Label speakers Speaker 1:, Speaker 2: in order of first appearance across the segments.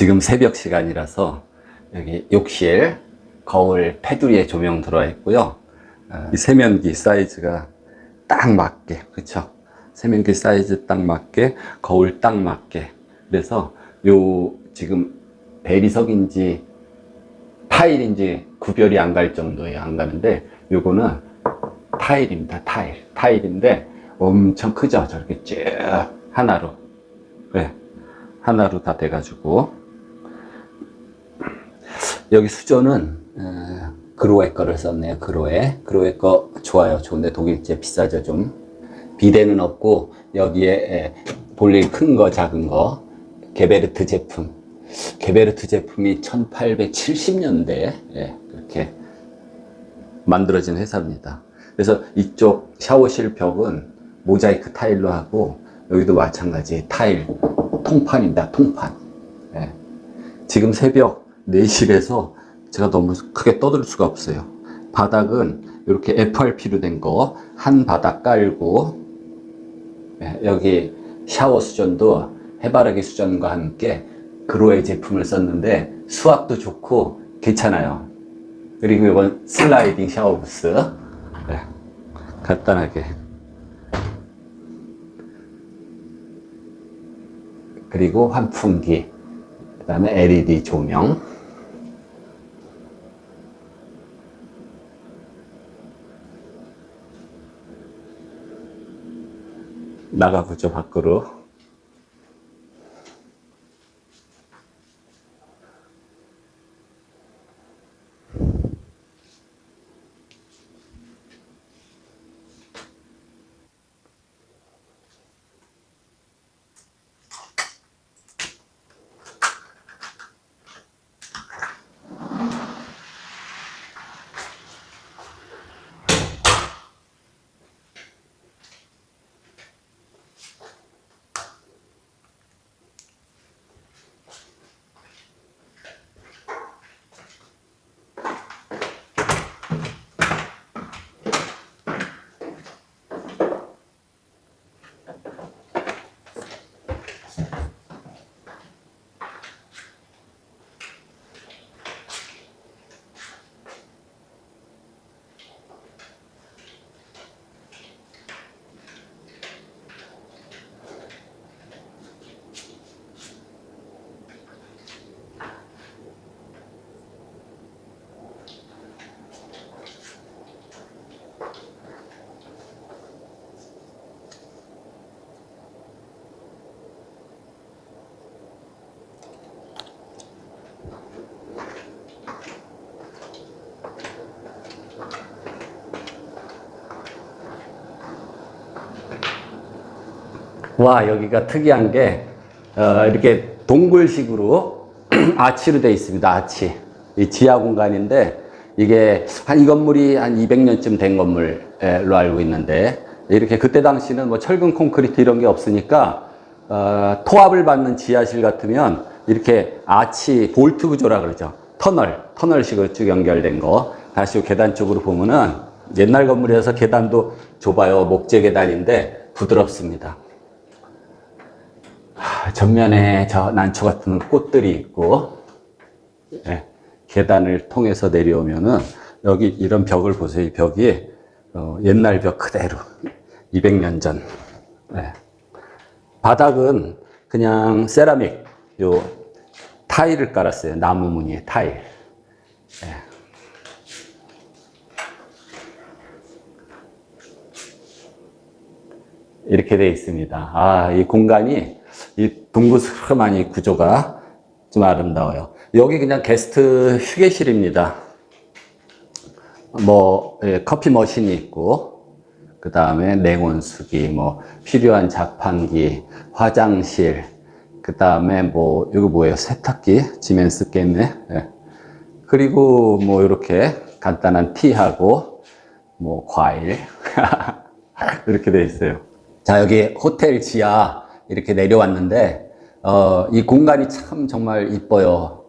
Speaker 1: 지금 새벽 시간이라서 여기 욕실, 거울, 테두리에 조명 들어와 있고요. 어, 이 세면기 사이즈가 딱 맞게, 그쵸? 세면기 사이즈 딱 맞게, 거울 딱 맞게. 그래서 요 지금 대리석인지 타일인지 구별이 안 갈 정도예요. 안 가는데 요거는 타일입니다. 타일. 타일인데 엄청 크죠? 저렇게 쭉 하나로. 네. 하나로 다 돼가지고 여기 수조는 어, 그로에 거를 썼네요. 그로에 그로에 거 좋아요. 좋은데 독일제 비싸죠 좀. 비대는 없고 여기에 에, 볼일 큰 거 작은 거 게베르트 제품. 게베르트 제품이 1870년대에 예, 그렇게 만들어진 회사입니다. 그래서 이쪽 샤워실 벽은 모자이크 타일로 하고 여기도 마찬가지 타일 통판입니다. 통판. 예. 지금 새벽 4시에서 제가 너무 크게 떠들 수가 없어요. 바닥은 이렇게 FRP로 된 거 한 바닥 깔고 예, 여기 샤워 수전도 해바라기 수전과 함께 그로의 제품을 썼는데 수압도 좋고 괜찮아요. 그리고 이건 슬라이딩 샤워 부스 네, 간단하게 그리고 환풍기 그 다음에 LED 조명 나가보죠 밖으로 와 여기가 특이한 게 어, 이렇게 동굴식으로 아치로 되어 있습니다. 아치 이 지하 공간인데 이게 한 이 건물이 한 200년쯤 된 건물로 알고 있는데 이렇게 그때 당시는 뭐 철근 콘크리트 이런 게 없으니까 어, 토합을 받는 지하실 같으면 이렇게 아치 볼트 구조라 그러죠. 터널 터널식으로 쭉 연결된 거 다시 계단 쪽으로 보면은 옛날 건물이라서 계단도 좁아요. 목재 계단인데 부드럽습니다. 하, 전면에 저 난초 같은 꽃들이 있고 예, 계단을 통해서 내려오면은 여기 이런 벽을 보세요. 이 벽이 어, 옛날 벽 그대로 200년 전. 예. 바닥은 그냥 세라믹 요 타일을 깔았어요. 나무 무늬의 타일. 예. 이렇게 되어 있습니다. 아, 이 공간이 이 둥그스름한 이 구조가 좀 아름다워요. 여기 그냥 게스트 휴게실입니다. 뭐 예, 커피 머신이 있고 그 다음에 냉온수기, 뭐 필요한 자판기, 화장실, 그 다음에 뭐 이거 뭐예요? 세탁기, 지멘 쓰겠네. 예. 그리고 뭐 이렇게 간단한 티하고 뭐 과일 이렇게 돼 있어요. 자 여기 호텔 지하 이렇게 내려왔는데 어, 이 공간이 참 정말 이뻐요.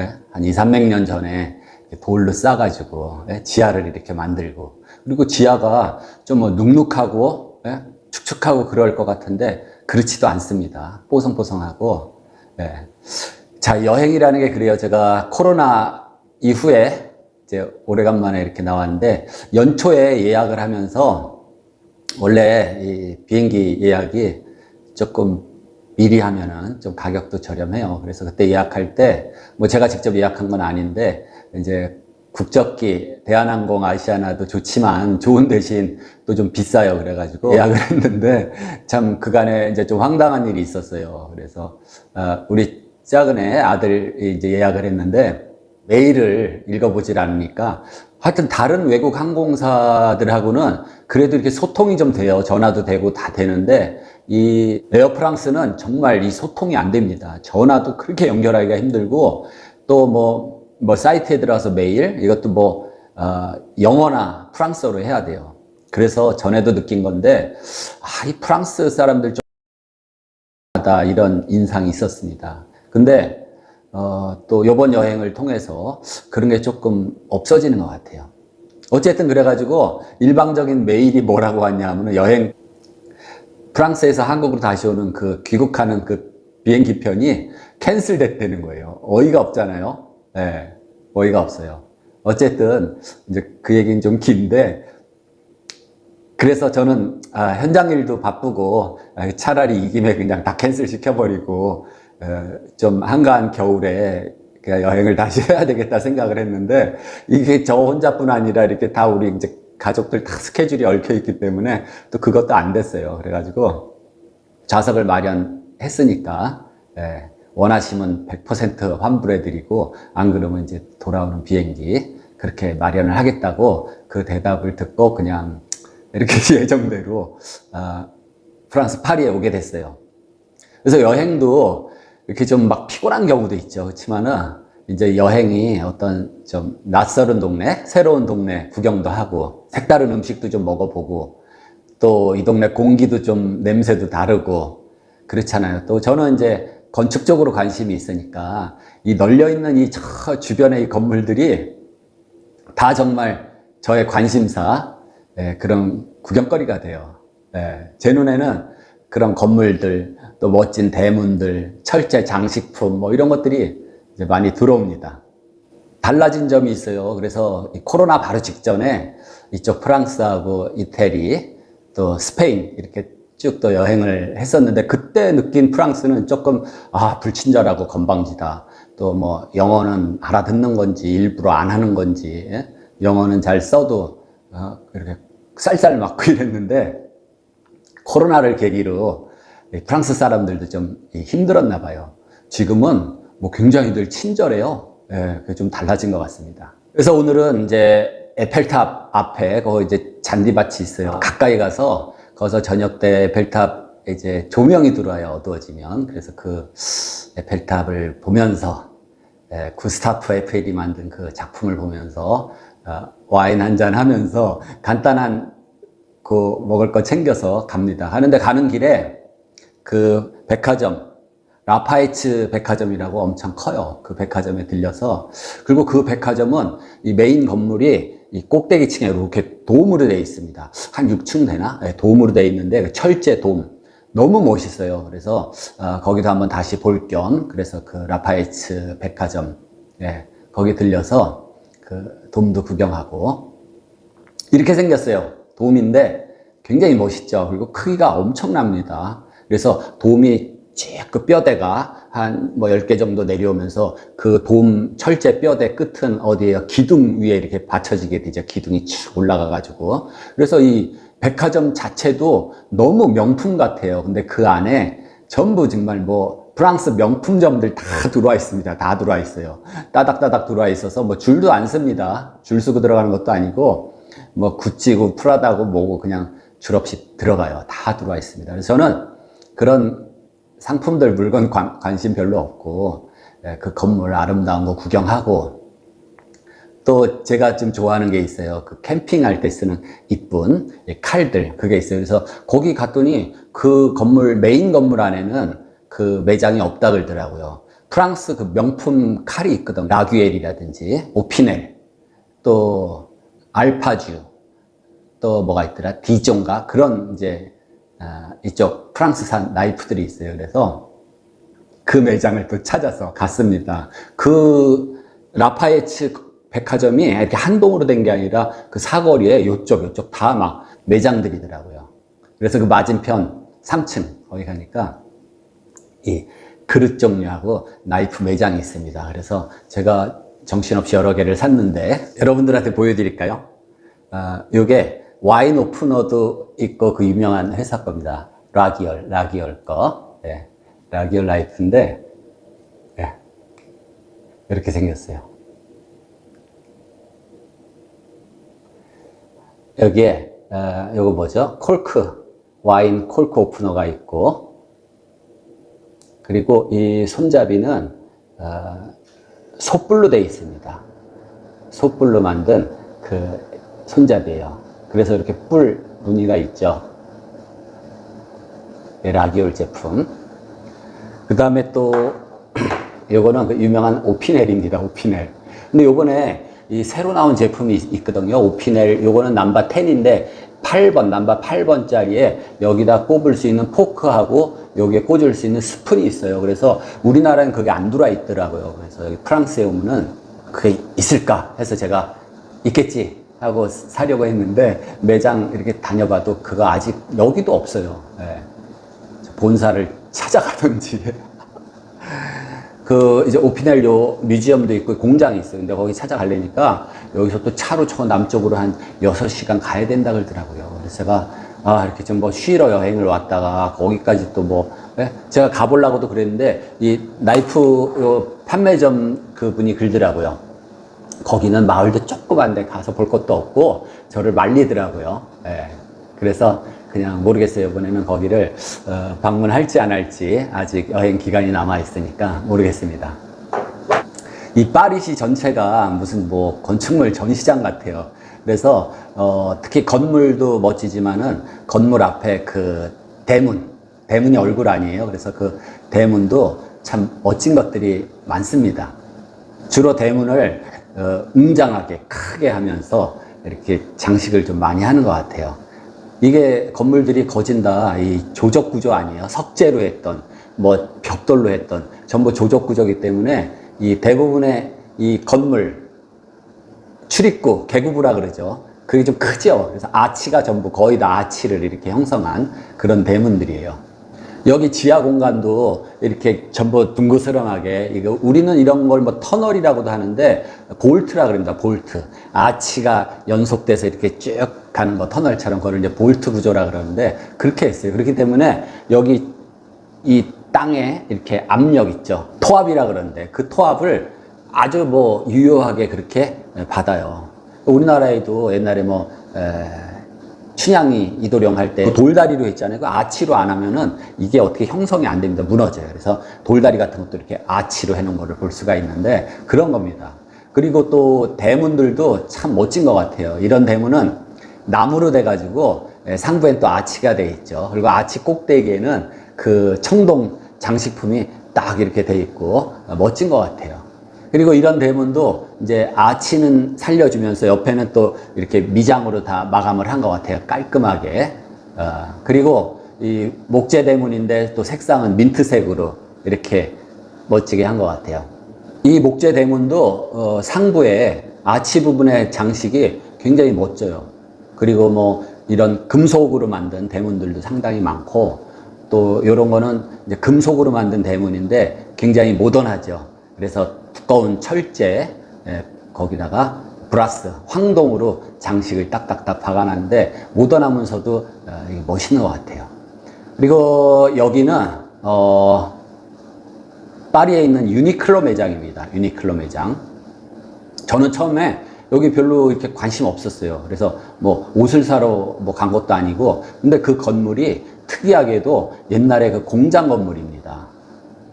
Speaker 1: 예? 한 2, 300년 전에 돌로 싸가지고 예? 지하를 이렇게 만들고 그리고 지하가 좀 뭐 눅눅하고 예? 축축하고 그럴 것 같은데 그렇지도 않습니다. 뽀송뽀송하고 예. 자, 여행이라는 게 그래요. 제가 코로나 이후에 이제 오래간만에 이렇게 나왔는데 연초에 예약을 하면서 원래 이 비행기 예약이 조금 미리 하면은 좀 가격도 저렴해요. 그래서 그때 예약할 때 뭐 제가 직접 예약한 건 아닌데 이제 국적기 대한항공 아시아나도 좋지만 좋은 대신 또 좀 비싸요. 그래가지고 예약을 했는데 참 그간에 이제 좀 황당한 일이 있었어요. 그래서 어, 우리 작은 애 아들이 이제 예약을 했는데 메일을 읽어보질 않으니까 하여튼 다른 외국 항공사들하고는 그래도 이렇게 소통이 좀 돼요. 전화도 되고 다 되는데 이 에어 프랑스는 정말 이 소통이 안 됩니다. 전화도 그렇게 연결하기가 힘들고 또뭐뭐 사이트에 들어가서 메일 이것도 뭐 어, 영어나 프랑스어로 해야 돼요. 그래서 전에도 느낀 건데 아, 이 프랑스 사람들 좀 이런 인상이 있었습니다. 근데 어, 또 이번 여행을 통해서 그런 게 조금 없어지는 것 같아요. 어쨌든 그래가지고 일방적인 메일이 뭐라고 왔냐면 여행 프랑스에서 한국으로 다시 오는 그 귀국하는 그 비행기 편이 캔슬 됐다는 거예요. 어이가 없잖아요. 네, 어이가 없어요. 어쨌든 이제 그 얘기는 좀 긴데 그래서 저는 아, 현장 일도 바쁘고 아, 차라리 이 김에 그냥 다 캔슬 시켜버리고 어, 좀 한가한 겨울에 여행을 다시 해야 되겠다 생각을 했는데 이게 저 혼자뿐 아니라 이렇게 다 우리 이제 가족들 다 스케줄이 얽혀 있기 때문에 또 그것도 안 됐어요. 그래가지고 좌석을 마련했으니까 예, 원하시면 100% 환불해드리고 안 그러면 이제 돌아오는 비행기 그렇게 마련을 하겠다고 그 대답을 듣고 그냥 이렇게 예정대로 아, 프랑스 파리에 오게 됐어요. 그래서 여행도 이렇게 좀 막 피곤한 경우도 있죠. 그렇지만은 이제 여행이 어떤 좀 낯설은 동네, 새로운 동네 구경도 하고 색다른 음식도 좀 먹어보고 또 이 동네 공기도 좀 냄새도 다르고 그렇잖아요. 또 저는 이제 건축적으로 관심이 있으니까 이 널려 있는 이 저 주변의 이 건물들이 다 정말 저의 관심사 예, 그런 구경거리가 돼요. 예, 제 눈에는 그런 건물들 또 멋진 대문들, 철제 장식품 뭐 이런 것들이 이제 많이 들어옵니다. 달라진 점이 있어요. 그래서 이 코로나 바로 직전에 이쪽 프랑스하고 이태리 또 스페인 이렇게 쭉 또 여행을 했었는데 그때 느낀 프랑스는 조금 아 불친절하고 건방지다. 또 뭐 영어는 알아듣는 건지 일부러 안 하는 건지 예? 영어는 잘 써도 어, 이렇게 쌀쌀 맞고 이랬는데 코로나를 계기로 이 프랑스 사람들도 좀 힘들었나 봐요. 지금은 뭐 굉장히들 친절해요. 예, 그게 좀 달라진 것 같습니다. 그래서 오늘은 이제 에펠탑 앞에 거기 이제 잔디밭이 있어요. 가까이 가서 거기서 저녁 때 에펠탑 이제 조명이 들어와요. 어두워지면. 그래서 그 에펠탑을 보면서 예, 구스타프 에펠이 만든 그 작품을 보면서 어, 와인 한 잔 하면서 간단한 그 먹을 거 챙겨서 갑니다. 하는데 가는 길에 그 백화점 라파이츠 백화점이라고 엄청 커요. 그 백화점에 들려서 그리고 그 백화점은 이 메인 건물이 이 꼭대기층에 이렇게 돔으로 되어 있습니다. 한 6층 되나? 네, 돔으로 되어 있는데 그 철제 돔 너무 멋있어요. 그래서 어, 거기도 한번 다시 볼 겸 그래서 그 라파이츠 백화점 예, 거기 들려서 그 돔도 구경하고 이렇게 생겼어요. 돔인데 굉장히 멋있죠. 그리고 크기가 엄청납니다. 그래서 돔이 쭉그 뼈대가 한 뭐 10개 정도 내려오면서 그 돔 철제 뼈대 끝은 어디에요? 기둥 위에 이렇게 받쳐지게 되죠. 기둥이 쭉 올라가가지고. 그래서 이 백화점 자체도 너무 명품 같아요. 근데 그 안에 전부 정말 뭐 프랑스 명품점들 다 들어와 있습니다. 다 들어와 있어요. 따닥따닥 들어와 있어서 뭐 줄도 안 씁니다. 줄 쓰고 들어가는 것도 아니고 뭐 구찌고 프라다고 뭐고 그냥 줄 없이 들어가요. 다 들어와 있습니다. 그래서 저는 그런 상품들 물건 관, 관심 별로 없고 예, 그 건물 아름다운 거 구경하고 또 제가 좀 좋아하는 게 있어요. 그 캠핑할 때 쓰는 이쁜 칼들 그게 있어요. 그래서 거기 갔더니 그 건물 메인 건물 안에는 그 매장이 없다 그러더라고요. 프랑스 그 명품 칼이 있거든. 라규엘이라든지 오피넬 또 알파주 또 뭐가 있더라 디종가 그런 이제 아, 이쪽 프랑스산 나이프들이 있어요. 그래서 그 매장을 또 찾아서 갔습니다. 그 라파에츠 백화점이 이렇게 한동으로 된 게 아니라 그 사거리에 요쪽 요쪽 다 막 매장들이더라고요. 그래서 그 맞은편 3층 거기 가니까 이 그릇 종류하고 나이프 매장이 있습니다. 그래서 제가 정신없이 여러 개를 샀는데 여러분들한테 보여드릴까요? 아, 요게 와인 오프너도 있고 그 유명한 회사 겁니다. 라기얼, 라기얼 거. 예, 라기얼 라이프인데, 예, 이렇게 생겼어요. 여기에, 어, 요거 뭐죠? 콜크, 와인 콜크 오프너가 있고, 그리고 이 손잡이는, 어, 솥불로 되어 있습니다. 솥불로 만든 그 손잡이에요. 그래서 이렇게 뿔 무늬가 있죠. 네, 라기올 제품. 그 다음에 또, 요거는 그 유명한 오피넬입니다. 오피넬. 근데 요번에 이 새로 나온 제품이 있- 있거든요. 오피넬. 요거는 남바 10인데 8번, 남바 8번짜리에 여기다 꼽을 수 있는 포크하고 여기에 꽂을 수 있는 스푼이 있어요. 그래서 우리나라엔 그게 안 들어와 있더라고요. 그래서 여기 프랑스에 오면은 그게 있을까 해서 제가 있겠지 하고 사려고 했는데 매장 이렇게 다녀봐도 그거 아직 여기도 없어요. 예. 본사를 찾아가든지. 그 이제 오피넬요 뮤지엄도 있고 공장이 있어요. 근데 거기 찾아가려니까 여기서 또 차로 저 남쪽으로 한 6시간 가야 된다 그러더라고요. 그래서 제가 아, 이렇게 좀 뭐 쉬러 여행을 왔다가 거기까지 또 뭐, 예? 제가 가보려고도 그랬는데 이 나이프 요 판매점 그분이 그러더라고요. 거기는 마을도 조그만데 가서 볼 것도 없고 저를 말리더라고요. 예. 그래서 그냥 모르겠어요. 이번에는 거기를 어, 방문할지 안 할지 아직 여행 기간이 남아 있으니까 모르겠습니다. 이 파리시 전체가 무슨 뭐 건축물 전시장 같아요. 그래서 어, 특히 건물도 멋지지만은 건물 앞에 그 대문, 대문이 얼굴 아니에요. 그래서 그 대문도 참 멋진 것들이 많습니다. 주로 대문을 어, 웅장하게 크게 하면서 이렇게 장식을 좀 많이 하는 것 같아요. 이게 건물들이 거진 다 이 조적 구조 아니에요. 석재로 했던 뭐 벽돌로 했던 전부 조적 구조이기 때문에 이 대부분의 이 건물 출입구 개구부라 그러죠. 그게 좀 크죠. 그래서 아치가 전부 거의 다 아치를 이렇게 형성한 그런 대문들이에요. 여기 지하 공간도 이렇게 전부 둥그스름하게 이거 우리는 이런 걸 뭐 터널이라고도 하는데 볼트라 그럽니다. 볼트. 아치가 연속돼서 이렇게 쭉 가는 거 터널처럼 그걸 이제 볼트 구조라 그러는데 그렇게 했어요. 그렇기 때문에 여기 이 땅에 이렇게 압력 있죠. 토압이라 그러는데 그 토압을 아주 뭐 유효하게 그렇게 받아요. 우리나라에도 옛날에 뭐 에, 춘향이 이도령 할 때 돌다리로 했잖아요. 그 아치로 안 하면은 이게 어떻게 형성이 안 됩니다. 무너져요. 그래서 돌다리 같은 것도 이렇게 아치로 해놓은 거를 볼 수가 있는데 그런 겁니다. 그리고 또 대문들도 참 멋진 것 같아요. 이런 대문은 나무로 돼가지고 예, 상부엔 또 아치가 돼 있죠. 그리고 아치 꼭대기에는 그 청동 장식품이 딱 이렇게 돼 있고 어, 멋진 것 같아요. 그리고 이런 대문도 이제 아치는 살려주면서 옆에는 또 이렇게 미장으로 다 마감을 한 것 같아요. 깔끔하게. 어, 그리고 이 목재 대문인데 또 색상은 민트색으로 이렇게 멋지게 한 것 같아요. 이 목재 대문도 어, 상부에 아치 부분의 장식이 굉장히 멋져요. 그리고 뭐 이런 금속으로 만든 대문들도 상당히 많고 또 이런 거는 금속으로 만든 대문인데 굉장히 모던하죠. 그래서 두꺼운 철제 예, 거기다가 브라스 황동으로 장식을 딱딱딱 박아놨는데 모던하면서도 어, 멋있는 것 같아요. 그리고 여기는 어, 파리에 있는 유니클로 매장입니다. 유니클로 매장. 저는 처음에 여기 별로 이렇게 관심 없었어요. 그래서 뭐 옷을 사러 뭐 간 것도 아니고, 근데 그 건물이 특이하게도 옛날에 그 공장 건물입니다.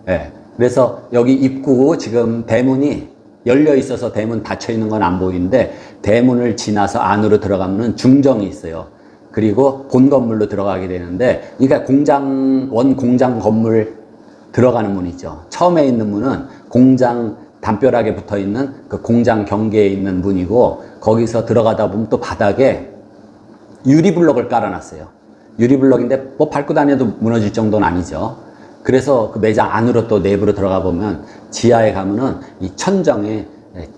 Speaker 1: 예. 그래서 여기 입구 지금 대문이 열려 있어서 대문 닫혀 있는 건 안 보이는데 대문을 지나서 안으로 들어가면 중정이 있어요. 그리고 본 건물로 들어가게 되는데, 그러니까 공장, 원 공장 건물 들어가는 문이죠. 처음에 있는 문은 공장 담벼락에 붙어 있는 그 공장 경계에 있는 문이고 거기서 들어가다 보면 또 바닥에 유리블럭을 깔아놨어요. 유리블럭인데 뭐 밟고 다녀도 무너질 정도는 아니죠. 그래서 그 매장 안으로 또 내부로 들어가 보면 지하에 가면은 이 천정에 예,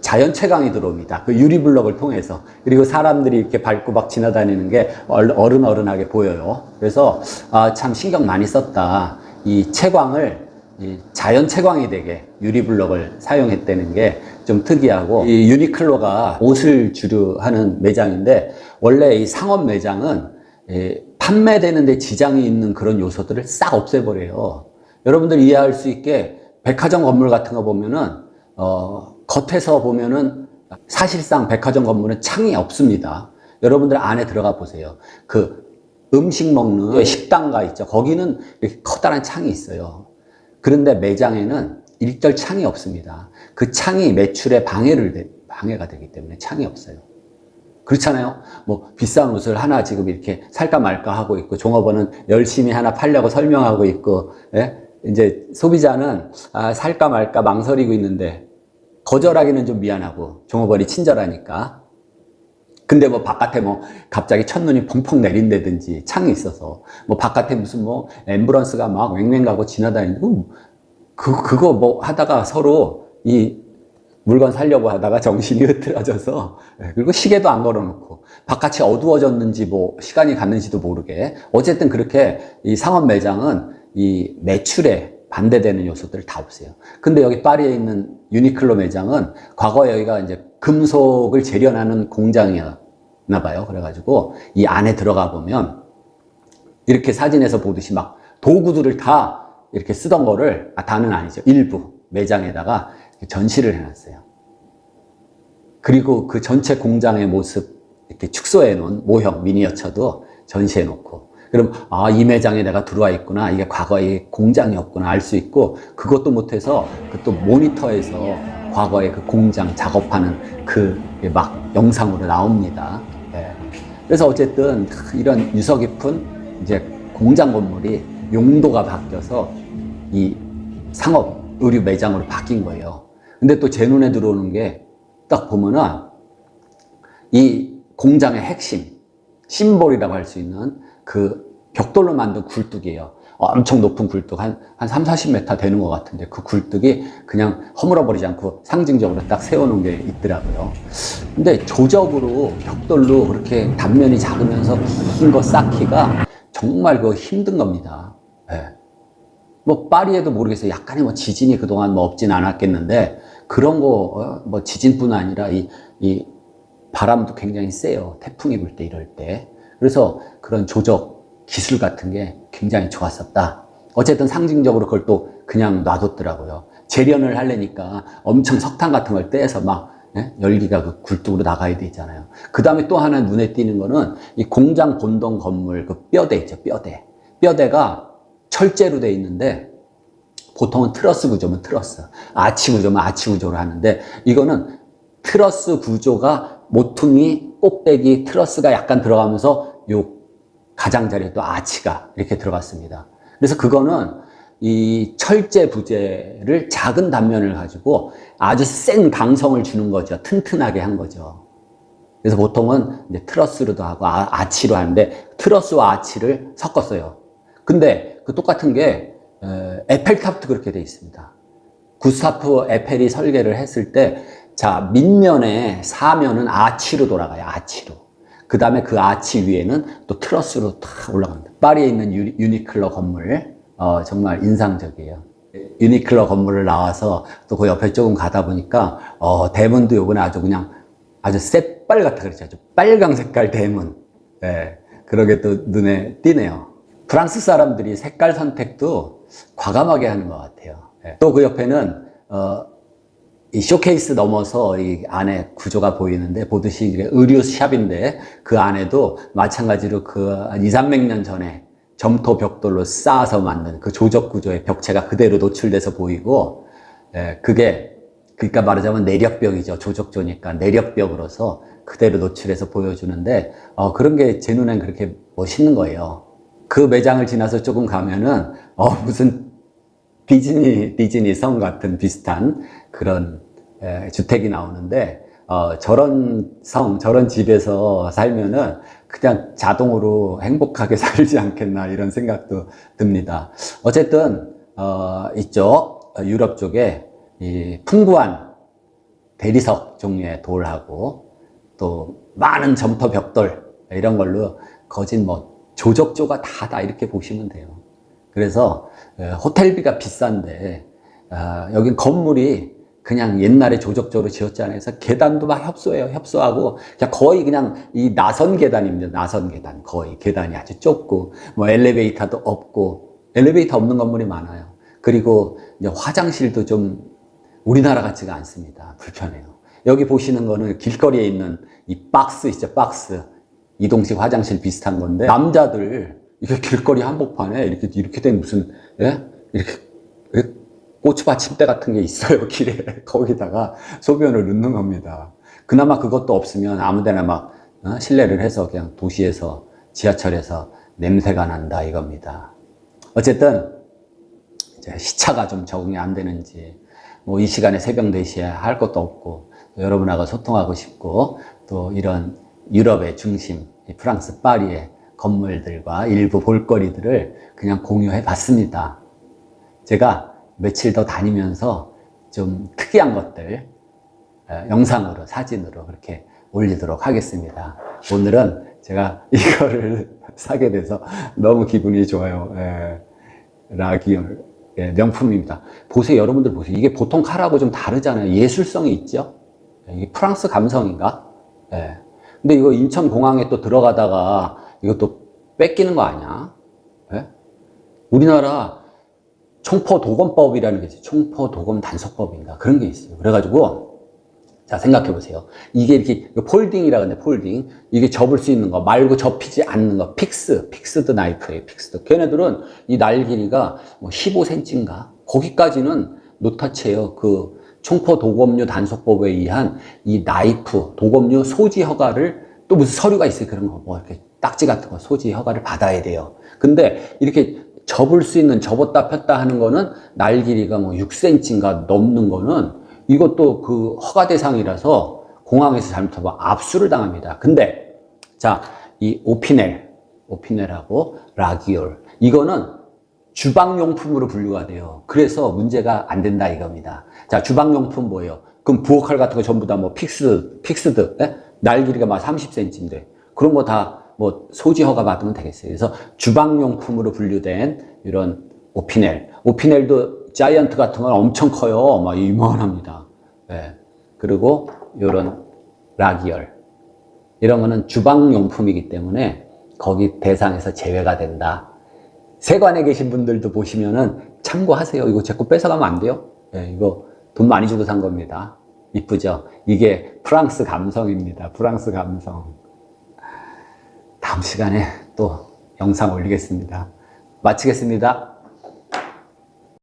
Speaker 1: 자연 채광이 들어옵니다. 그 유리 블럭을 통해서. 그리고 사람들이 이렇게 밟고 막 지나다니는 게 얼- 어른어른하게 보여요. 그래서 아, 참 신경 많이 썼다. 이 채광을 이 자연 채광이 되게 유리 블럭을 사용했다는 게 좀 특이하고 이 유니클로가 옷을 주로 하는 매장인데 원래 이 상업 매장은 예, 판매되는데 지장이 있는 그런 요소들을 싹 없애버려요. 여러분들 이해할 수 있게 백화점 건물 같은 거 보면은 어, 겉에서 보면은 사실상 백화점 건물은 창이 없습니다. 여러분들 안에 들어가 보세요. 그 음식 먹는 식당가 있죠. 거기는 이렇게 커다란 창이 있어요. 그런데 매장에는 일절 창이 없습니다. 그 창이 매출에 방해를, 돼- 방해가 되기 때문에 창이 없어요. 그렇잖아요. 뭐 비싼 옷을 하나 지금 이렇게 살까 말까 하고 있고 종업원은 열심히 하나 팔려고 설명하고 있고 예? 이제 소비자는 아, 살까 말까 망설이고 있는데 거절하기는 좀 미안하고 종업원이 친절하니까 근데 뭐 바깥에 뭐 갑자기 첫눈이 펑펑 내린다든지 창이 있어서 뭐 바깥에 무슨 뭐 앰뷸런스가 막 왱왱 가고 지나다니고 그 그거 뭐 하다가 서로 이 물건 살려고 하다가 정신이 흐트러져서 예, 그리고 시계도 안 걸어놓고 바깥이 어두워졌는지 뭐 시간이 갔는지도 모르게 어쨌든 그렇게 이 상업 매장은 이 매출에 반대되는 요소들을 다 없애요. 근데 여기 파리에 있는 유니클로 매장은 과거에 여기가 이제 금속을 재련하는 공장이었나 봐요. 그래가지고 이 안에 들어가 보면 이렇게 사진에서 보듯이 막 도구들을 다 이렇게 쓰던 거를 아, 다는 아니죠. 일부 매장에다가 전시를 해놨어요. 그리고 그 전체 공장의 모습 이렇게 축소해 놓은 모형 미니어처도 전시해 놓고 그럼 아 이 매장에 내가 들어와 있구나 이게 과거의 공장이었구나 알 수 있고 그것도 못해서 그 또 모니터에서 과거의 그 공장 작업하는 그 막 영상으로 나옵니다. 예. 그래서 어쨌든 이런 유서 깊은 이제 공장 건물이 용도가 바뀌어서 이 상업 의류 매장으로 바뀐 거예요. 근데 또 제 눈에 들어오는 게 딱 보면은 이 공장의 핵심, 심볼이라고 할 수 있는 그 벽돌로 만든 굴뚝이에요. 엄청 높은 굴뚝, 한, 한 3, 40m 되는 것 같은데 그 굴뚝이 그냥 허물어버리지 않고 상징적으로 딱 세워놓은 게 있더라고요. 근데 조적으로 벽돌로 그렇게 단면이 작으면서 긴 거 쌓기가 정말 그 힘든 겁니다. 예. 뭐 파리에도 모르겠어요. 약간의 뭐 지진이 그동안 뭐 없진 않았겠는데 그런 거 뭐 지진뿐 아니라 이, 이 바람도 굉장히 세요. 태풍이 불 때 이럴 때. 그래서 그런 조적 기술 같은 게 굉장히 좋았었다. 어쨌든 상징적으로 그걸 또 그냥 놔뒀더라고요. 재련을 하려니까 엄청 석탄 같은 걸 떼서 막 예? 열기가 그 굴뚝으로 나가야 되잖아요. 그 다음에 또 하나 눈에 띄는 거는 이 공장 본동 건물 그 뼈대 있죠, 뼈대. 뼈대가 철제로 돼 있는데 보통은 트러스 구조면 트러스, 아치 구조면 아치 구조로 하는데 이거는 트러스 구조가 모퉁이, 꼭대기, 트러스가 약간 들어가면서 요 가장자리에 또 아치가 이렇게 들어갔습니다. 그래서 그거는 이 철제 부재를 작은 단면을 가지고 아주 센 강성을 주는 거죠. 튼튼하게 한 거죠. 그래서 보통은 이제 트러스로도 하고 아, 아치로 하는데 트러스와 아치를 섞었어요. 근데 그 똑같은 게 에, 에펠탑도 그렇게 돼 있습니다. 구스타프 에펠이 설계를 했을 때, 자, 밑면에 사면은 아치로 돌아가요, 아치로. 그 다음에 그 아치 위에는 또 트러스로 탁 올라갑니다. 파리에 있는 유, 유니클로 건물, 어, 정말 인상적이에요. 유니클로 건물을 나와서 또 그 옆에 조금 가다 보니까, 어, 대문도 요번에 아주 그냥 아주 새빨갛다 그랬죠. 아주 빨강 색깔 대문. 예, 그러게 또 눈에 띄네요. 프랑스 사람들이 색깔 선택도 과감하게 하는 것 같아요. 또그 옆에는 어, 이 쇼케이스 넘어서 이 안에 구조가 보이는데 보듯이 이게 의류 샵인데 그 안에도 마찬가지로 그한 2, 300년 전에 점토 벽돌로 쌓아서 만든 그 조적 구조의 벽체가 그대로 노출돼서 보이고 예, 그게 그러니까 말하자면 내력벽이죠. 조적조니까 내력벽으로서 그대로 노출해서 보여주는데 어, 그런 게 제 눈엔 그렇게 멋있는 거예요. 그 매장을 지나서 조금 가면은 어, 무슨 디즈니 디즈니 성 같은 비슷한 그런 에, 주택이 나오는데 어, 저런 성 저런 집에서 살면은 그냥 자동으로 행복하게 살지 않겠나 이런 생각도 듭니다. 어쨌든 어, 이쪽 어, 유럽 쪽에 이 풍부한 대리석 종류의 돌하고 또 많은 점토 벽돌 이런 걸로 거진 뭐 조적조가 다다 이렇게 보시면 돼요. 그래서 에, 호텔비가 비싼데 아, 여긴 건물이 그냥 옛날에 조적조로 지었잖아요. 그래서 계단도 막 협소해요. 협소하고 그냥 거의 그냥 이 나선 계단입니다. 나선 계단 거의 계단이 아주 좁고 뭐 엘리베이터도 없고 엘리베이터 없는 건물이 많아요. 그리고 이제 화장실도 좀 우리나라 같지가 않습니다. 불편해요. 여기 보시는 거는 길거리에 있는 이 박스 있죠, 박스. 이동식 화장실 비슷한 건데, 남자들, 이게 길거리 한복판에 이렇게, 이렇게 된 무슨, 예? 이렇게, 이렇게 고추 받침대 같은 게 있어요, 길에. 거기다가 소변을 넣는 겁니다. 그나마 그것도 없으면 아무 데나 막, 어? 실내를 해서 그냥 도시에서, 지하철에서 냄새가 난다, 이겁니다. 어쨌든, 시차가 좀 적응이 안 되는지, 뭐 이 시간에 새벽 4시에 할 것도 없고, 또 여러분하고 소통하고 싶고, 또 이런 유럽의 중심, 이 프랑스 파리의 건물들과 일부 볼거리들을 그냥 공유해 봤습니다. 제가 며칠 더 다니면서 좀 특이한 것들, 어, 영상으로, 사진으로 그렇게 올리도록 하겠습니다. 오늘은 제가 이거를 사게 돼서 너무 기분이 좋아요. 예. 라기올. 예, 명품입니다. 보세요, 여러분들 보세요. 이게 보통 칼하고 좀 다르잖아요. 예술성이 있죠? 예, 이게 프랑스 감성인가? 예. 근데 이거 인천 공항에 또 들어가다가 이것도 뺏기는 거 아니야? 예? 우리나라 총포도검법이라는 게 있어요. 총포도검 단속법인가? 그런 게 있어요. 그래가지고, 자, 생각해 보세요. 이게 이렇게, 폴딩이라 그러는데, 폴딩. 이게 접을 수 있는 거, 말고 접히지 않는 거, 픽스, 픽스드 나이프예요, 픽스드. 걔네들은 이 날 길이가 뭐 15cm인가? 거기까지는 노타치예요. 그 총포 도검류 단속법에 의한 이 나이프, 도검류 소지 허가를 또 무슨 서류가 있어요. 그런 거, 뭐 이렇게 딱지 같은 거 소지 허가를 받아야 돼요. 근데 이렇게 접을 수 있는 접었다 폈다 하는 거는 날 길이가 뭐 6cm인가 넘는 거는 이것도 그 허가 대상이라서 공항에서 잘못하면 압수를 당합니다. 근데 자, 이 오피넬, 오피넬하고 라기올 이거는 주방용품으로 분류가 돼요. 그래서 문제가 안 된다 이겁니다. 자, 주방용품 뭐예요? 그럼 부엌칼 같은 거 전부 다 뭐 픽스, 픽스드, 예? 날 길이가 막 30cm인데 그런 거 다 뭐 소지 허가 받으면 되겠어요. 그래서 주방용품으로 분류된 이런 오피넬. 오피넬도 자이언트 같은 건 엄청 커요. 막 이만합니다. 예. 그리고 이런 라기열. 이런 거는 주방용품이기 때문에 거기 대상에서 제외가 된다. 세관에 계신 분들도 보시면은 참고하세요. 이거 제 거 뺏어가면 안 돼요. 예, 이거 돈 많이 주고 산 겁니다. 이쁘죠? 이게 프랑스 감성입니다. 프랑스 감성. 다음 시간에 또 영상 올리겠습니다. 마치겠습니다.